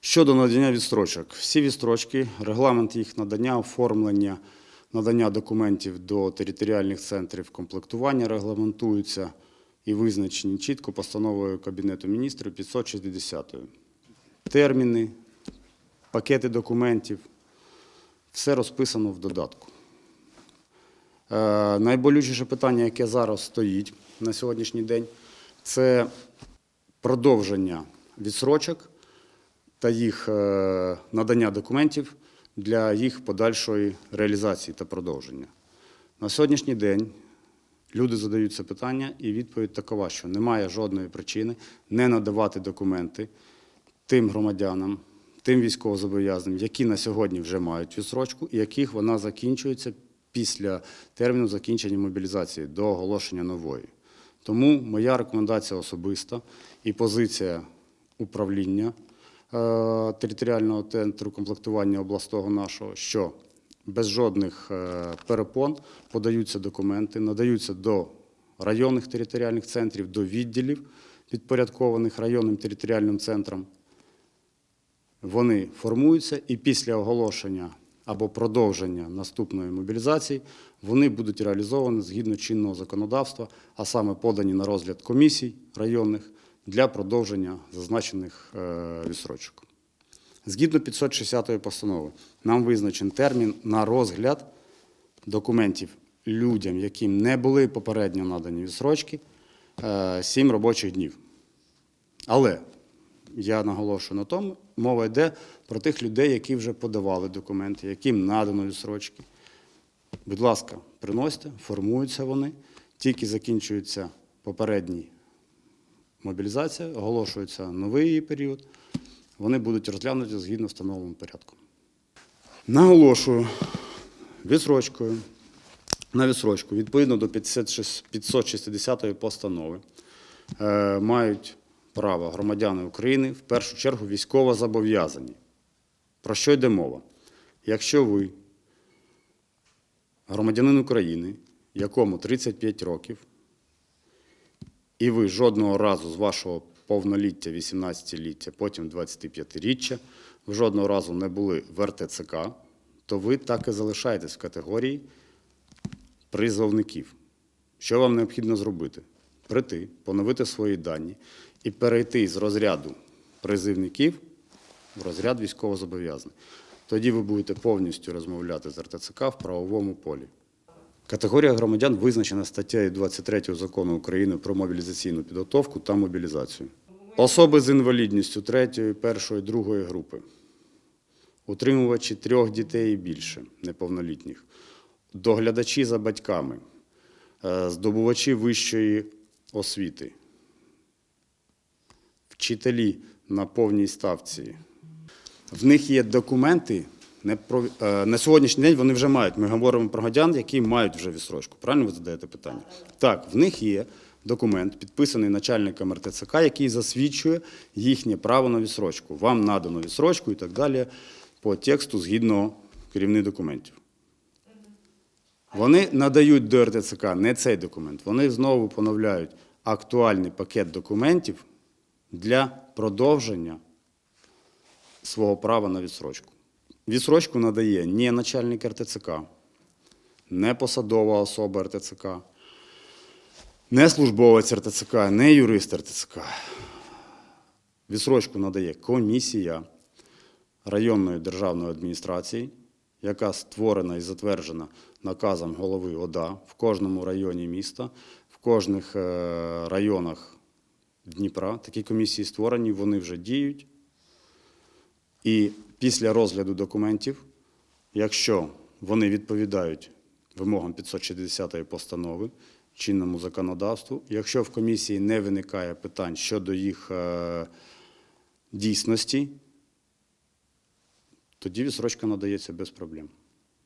Щодо надання відстрочок, всі відстрочки, регламент їх надання, оформлення, надання документів до територіальних центрів комплектування регламентуються і визначені чітко постановою Кабінету міністрів 560. Терміни, пакети документів, все розписано в додатку. Е, Найболючіше питання, яке зараз стоїть на сьогоднішній день, це продовження відсрочок та їх е, надання документів для їх подальшої реалізації та продовження. На сьогоднішній день люди задають це питання, і відповідь такова, що немає жодної причини не надавати документи тим громадянам, тим військовозобов'язаним, які на сьогодні вже мають відсрочку, і яких вона закінчується після терміну закінчення мобілізації до оголошення нової. Тому моя рекомендація особиста і позиція управління територіального центру комплектування обласного нашого, що без жодних е, перепон подаються документи, надаються до районних територіальних центрів, до відділів, підпорядкованих районним територіальним центрам. Вони формуються і після оголошення або продовження наступної мобілізації вони будуть реалізовані згідно чинного законодавства, а саме подані на розгляд комісій районних для продовження зазначених е, відсрочок. Згідно 560 постанови, нам визначен термін на розгляд документів людям, яким не були попередньо надані відсрочки, 7 робочих днів. Але я наголошую на тому, мова йде про тих людей, які вже подавали документи, яким надано відсрочки. Будь ласка, приносьте, формуються вони, тільки закінчується попередній мобілізація, оголошується новий її період, вони будуть розглянуті згідно встановленого порядку. Наголошую відсрочкою на відсрочку відповідно до 56 560 постанови е, мають право громадяни України в першу чергу військово зобов'язані. Про що йде мова? Якщо ви громадянин України, якому 35 років, і ви жодного разу з вашого повноліття, 18-ліття, потім 25-річчя, ви жодного разу не були в РТЦК, то ви так і залишаєтесь в категорії призовників. Що вам необхідно зробити? Прийти, поновити свої дані і перейти з розряду призивників в розряд військовозобов'язаних. Тоді ви будете повністю розмовляти з РТЦК в правовому полі. Категорія громадян визначена статтею 23 закону України про мобілізаційну підготовку та мобілізацію. Особи з інвалідністю 3, 1, 2 групи, утримувачі трьох дітей і більше неповнолітніх, доглядачі за батьками, е, здобувачі вищої освіти, вчителі на повній ставці. В них є документи. Не про е, на сьогоднішній день вони вже мають. Ми говоримо про громадян, які мають вже відстрочку. Правильно ви задаєте питання? Так, в них є документ, підписаний начальником РТЦК, який засвідчує їхнє право на відстрочку. Вам надано відстрочку і так далі по тексту згідно керівних документів. Вони надають до РТЦК не цей документ, вони знову поновляють актуальний пакет документів для продовження свого права на відсрочку. Відсрочку надає не начальник РТЦК, не посадова особа РТЦК, не службовець РТЦК, не юрист РТЦК. Відсрочку надає комісія районної державної адміністрації, яка створена і затверджена наказом голови ОДА в кожному районі міста, в кожних е, районах Дніпра. Такі комісії створені, вони вже діють. І після розгляду документів, якщо вони відповідають вимогам 560 постанови, чинному законодавству, якщо в комісії не виникає питань щодо їх е, дійсності, тоді відсрочка надається без проблем.